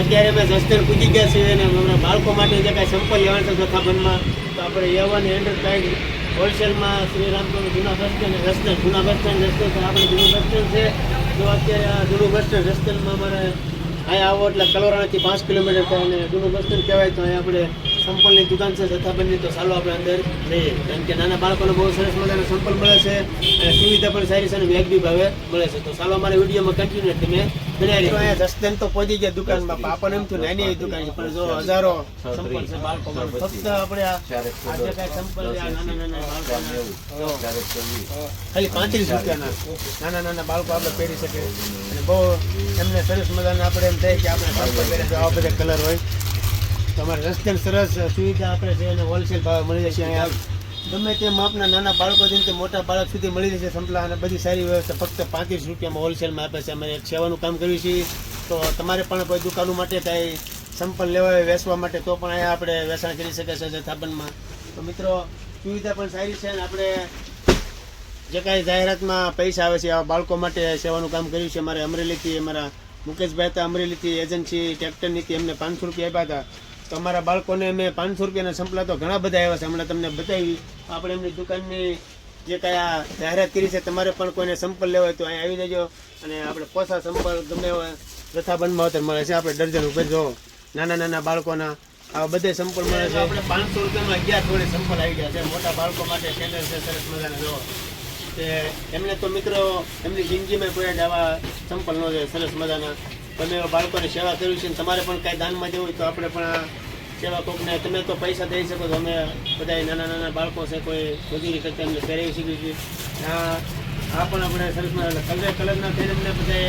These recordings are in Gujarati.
અત્યારે અમે જસ્ટર પૂજી ગયા છીએ અને અમારા બાળકો માટે જે કાંઈ સંપલ લેવાનું છે જથ્થાબંધમાં તો આપણે એવન હંડ્રેડ કાંઈ હોલસેલમાં શ્રી રામપુર જૂના બસ સ્ટેન્ડ રસ્તે જૂના બસ સ્ટેન્ડ રસ્તે તો આપણે જૂનું બસ સ્ટેન્ડ છે. તો અત્યારે આ જૂનું બસ સ્ટેન્ડ રસ્તેમાં અમારે અહીંયા આવો એટલે કલોરાણાથી પાંચ કિલોમીટર થાય અને જૂનું બસ સ્ટેન્ડ કહેવાય તો અહીંયા આપણે સંપલની દુકાન છે જથ્થાબંધની તો ચાલો આપણે અંદર જઈએ. કારણ કે નાના બાળકોને બહુ સરસ મજાનો સંપલ મળે છે અને સુવિધા પણ સારી છે અને વ્યાજબી ભાવે મળે છે. તો ચાલો અમારા વિડીયોમાં કન્ટિન્યુ તમે તો પહોંચી ગયા દુકાનમાં. પાપડ એમ થયું નાની એવી દુકાન છે. પણ જો હજારો સંપલ છે બાળકો ફક્ત આપણે આ આ કાંઈ સંપલ નાના નાના બાળકોના ખાલી પાંત્રીસ રૂપિયાના. નાના નાના બાળકો આપણે પહેરી શકે અને બહુ એમને સરસ મજાના આપણે એમ થાય કે આપણે સંપલ પહેરે આવા બધા કલર હોય. તમારે રસ્તે સરસ સુવિધા આપણે છે અને હોલસેલ ભાવે મળી જશે અહીંયા ગમે તે માપના નાના બાળકોથી તે મોટા બાળક સુધી મળી રહેશે સંપલા અને બધી સારી વ્યવસ્થા. ફક્ત પાંત્રીસ રૂપિયામાં હોલસેલમાં આપે છે. અમે એક સેવાનું કામ કર્યું છે. તો તમારે પણ કોઈ દુકાનો માટે કાંઈ સંપલ લેવા વેચવા માટે તો પણ અહીંયા આપણે વેચાણ કરી શકીએ છીએ જથ્થાબંધમાં તો મિત્રો, સુવિધા પણ સારી છે અને આપણે જે કાંઈ જાહેરાતમાં પૈસા આવે છે આ બાળકો માટે સેવાનું કામ કર્યું છે. અમારે અમરેલીથી અમારા મુકેશભાઈ હતા અમરેલીથી, એજન્સી, ટ્રેક્ટરની એમને પાંચસો રૂપિયા આપ્યા હતા. તો અમારા બાળકોને મેં પાંચસો રૂપિયાના સંપલા તો ઘણા બધા આવ્યા છે, હમણાં તમને બતાવી. આપણે એમની દુકાનની જે કાંઈ આ જાહેરાત કરી છે, તમારે પણ કોઈને સંપલ લેવા હોય તો અહીં આવી જજો. અને આપણે પોસા સંપલ ગમે એવા જથ્થાબંધમાં હોતર મળે છે. આપણે ડર્જન ઉપર જો નાના નાના બાળકોના આવા બધે સંપલ મળે છે. આપણે પાંચસો રૂપિયામાં અગિયાર જોડે સંપલ આવી ગયા છે. મોટા બાળકો માટે ટેલર છે, સરસ મજાના જો. એમને તો મિત્રો, એમની જિંદગીમાં કોઈ આવા સંપલ ન છે સરસ મજાના. તમે બાળકોની સેવા કર્યું છે તમારે પણ કાંઈ દાનમાં જવું હોય તો આપણે પણ સેવા કોકને, તમે તો પૈસા દઈ શકો છો. અમે બધા નાના નાના બાળકો છે, કોઈ મજૂરી કરતા એમને પહેરાવી શીખ્યું છે. આ આ પણ આપણે સરસ કલરે કલર કલરના થઈને અમને બધા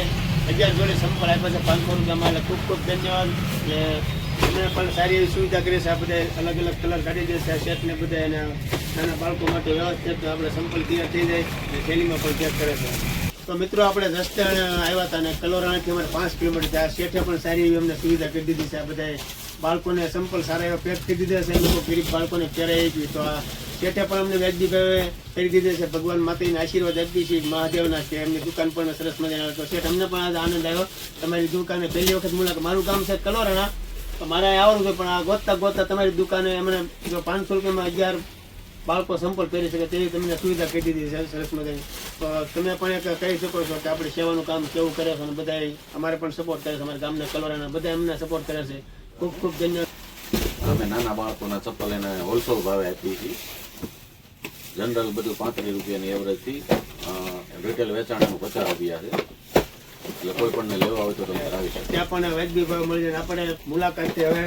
અગિયાર જોડે સંપલ આપ્યા છે, પાંચસો રૂપિયામાં. એટલે ખૂબ ખૂબ ધન્યવાદ. ને અમે પણ સારી એવી સુવિધા કરી છે, આ બધા અલગ અલગ કલર કાઢી દે છે, આ સેટને બધા એના નાના બાળકો માટે વ્યવસ્થિત આપણે સંપલ તૈયાર થઈ જાય અને થેલીમાં પણ ચેક કરે છે. તો મિત્રો, આપણે રસ્તે આવ્યા હતા અને કલોરાણાથી અમારે પાંચ કિલોમીટર આ શેઠે પણ સારી એવી અમને સુવિધા કરી દીધી છે. આ બધા બાળકોને સંપલ સારા એવા પેક કરી દીધા છે. એ લોકો ગરીબ બાળકોને પહેરાઈ ગયું તો આ શેઠે પણ અમને વ્યાજબી ભાવે કરી દીધા છે. ભગવાન માતાજીના આશીર્વાદ આપી છે મહાદેવના છે. એમની દુકાન પણ સરસ મજાના તો શેઠ, અમને પણ આજે આનંદ આવ્યો. તમારી દુકાને પહેલી વખત મુલાકાત. મારું ગામ છે કલોરાણા. તો મારે આવડું છે, પણ આ ગોતતા ગોતતા તમારી દુકાને એમને જો પાંચસો રૂપિયામાં અગિયાર બાળકો સંપલ પહેરી શકે તેવી તમને સુવિધા કરી દીધી છે સરસ મજાની. તમે પણ એક કહી શકો છો કે આપણે સેવાનું કામ કેવું કરે છે અને બધા અમારે પણ સપોર્ટ કરે છે. અમારા ગામના, કલોરાના બધા એમને સપોર્ટ કરે છે. ખૂબ ખૂબ ધન્યવાદ અમે નાના બાળકોના ચપ્પલ એને હોલસેલ ભાવે આપીએ છીએ. જનરલ બધું પાંત્રીસ રૂપિયાની એવરેજથી રિટેલ વેચાણ પચાસ રૂપિયા છે. એટલે કોઈ પણને લેવા હોય તો તમે આવી શકો. ત્યાં પણ વ્યાજબી ભાવ મળી જાય આપણે મુલાકાત હવે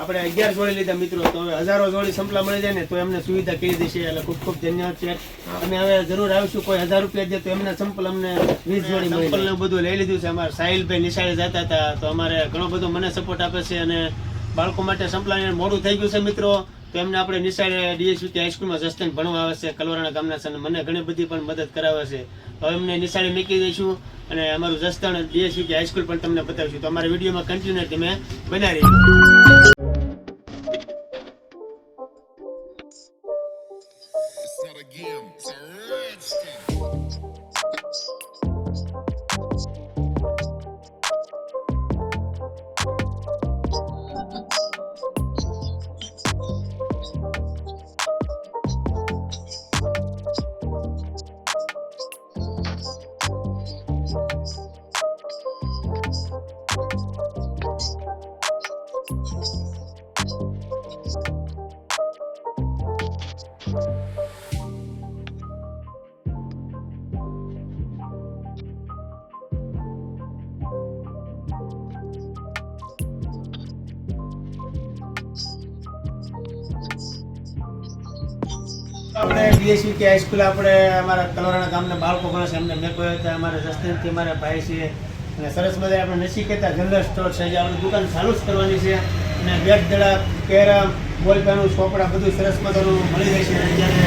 આપણે અગિયાર જોડી લીધા મિત્રો તો હવે હજારો જોડી સંપલા મળી જાય ને તો એમને સુવિધા કરી દેશે એટલે ખૂબ ખૂબ ધન્યવાદ છે. અમે હવે જરૂર આવીશું કોઈ હજાર રૂપિયા દે તો એમને સંપલ અમને વીસ જોડી સંપલ ને બધું લઈ લીધું છે અમારે સાહિલભાઈ નિશાળે જતા હતા તો અમારે ઘણો બધો મને સપોર્ટ આપે છે અને બાળકો માટે સંપલા મોડું થઈ ગયું છે મિત્રો. તો એમને આપણે નિશાળે ડીએસયુટી હાઈસ્કૂલમાં સસ્તન ભણવા આવે છે કલવાણા ગામના છે મને ઘણી બધી પણ મદદ કરાવે છે. હવે એમને નિશાળે મૂકી દઈશું અને અમારું જસ્તણ ડીએસયુટી હાઈસ્કૂલ પણ તમને બતાવીશું. તો અમારા વિડીયોમાં કન્ટિન્યુ તમે બનાવી It's not. આપણે ડીએસયુટી હાઈસ્કૂલ આપણે અમારા કલોરાના ગામના બાળકો ભણે છે. એમને મેં કહ્યું હતા અમારા જસ્તનથી અમારા ભાઈ છે. અને સરસ મજા આપણે નસીકેતા જનરલ સ્ટોર છે. જે આપણી દુકાન ચાલુ જ કરવાની છે. અને બેટ દડા, કેરમ, બોલપેનું, ચોપડા બધું સરસ મજાનું મળી રહેશે છે. જ્યારે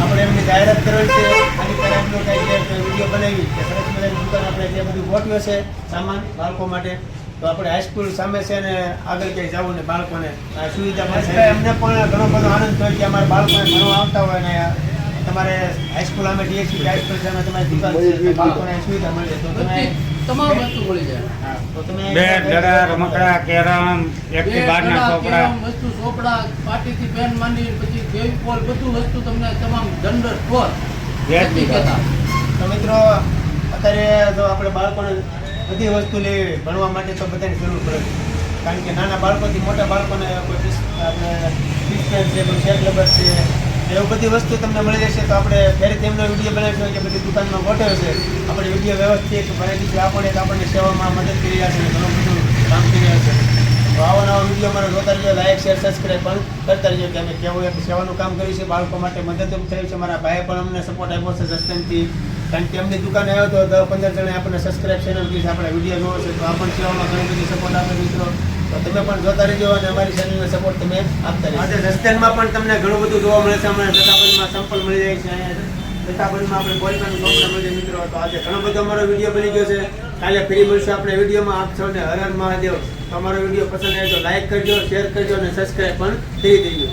આપણે એમની જાહેરાત કરવાની છે આની પર એમનો કંઈક વીડિયો બનાવી કે સરસ મજાની દુકાન આપણે જે બધું ગોઠવ્યો છે સામાન બાળકો માટે. તો આપણે હાઈસ્કૂલ સામે છે ને આગળ ક્યાંય જવું ને બાળકોને સુવિધા મળશે એમને પણ ઘણો બધો આનંદ થયો કે અમારા બાળકોને ઘણો આવતા હોય ને તમારે હાઈસ્કૂલ અમે ડીએસસી હાઈસ્કૂલ સામે તમારી દુકાન છે બાળકોને સુવિધા મળે તો તમે તમામ વસ્તુ મળી જાય. હા, તો તમે બેટ દડા રમકડા કેરમ એક થી બાર ના બેટ, ચોપડા વસ્તુ ચોપડા પાટીથી પેન માંડી પછી ફેવિકોલ બધું વસ્તુ તમને તમામ જનરલ ફોર તો મિત્રો અત્યારે જો આપણે બાળકોને બધી વસ્તુ લેવી ભણવા માટે તો બધાની જરૂર પડે. છે. કારણ કે નાના બાળકોથી મોટા બાળકોને કોઈ આપણે પિસ્ટન છે, કોઈ લબર છે, એવું બધી વસ્તુ તમને મળી જશે. તો આપણે ફેરી તેમનો વીડિયો બનાવીશું કે બધી દુકાનમાં ગોઠવે છે. આપણે વીડિયો વ્યવસ્થિત ભરી દીધું આપણે આપણને સેવામાં મદદ કરી રહ્યા છે ઘણું બધું કામ કરી રહ્યા છે. નવા વીડિયો અમારે જોતા રહેજો લાઈક શેર સબસ્ક્રાઈબ પણ કરતા રહેજો કે અમે કેવું એક સેવાનું કામ કર્યું છે, બાળકો માટે મદદરૂપ થયું છે. મારા ભાઈએ પણ અમને સપોર્ટ આપ્યો છે સસ્તનથી કારણ કે એમની દુકાને આવ્યો તો દસ પંદર જણે આપણને સબસ્ક્રાઈબ ચેનલ કીધું આપણે વીડિયો જોવો છે. તો આ પણ સેવામાં ઘણી બધી સપોર્ટ આપે મિત્રો. તો તમે પણ જોતા રહેજો અને અમારી ચેનલને સપોર્ટ તમે આપતા રહેજો. આજે રસ્તનમાં પણ તમને ઘણું બધું જોવા મળે છે. હમણાં જટાબંધમાં સંપલ મળી જાય છે. જટાબંધમાં આપણે કોલકાનું કપડા મિત્રો. તો આજે ઘણો બધો અમારો વીડિયો બની ગયો છે. કાલે ફરી મળશું આપણે વિડીયોમાં. આપ સૌને હર હર મહાદેવ. અમારો વીડિયો પસંદ આવ્યો તો લાઈક કરજો શેર કરજો અને સબસ્ક્રાઈબ પણ કરી દેજો.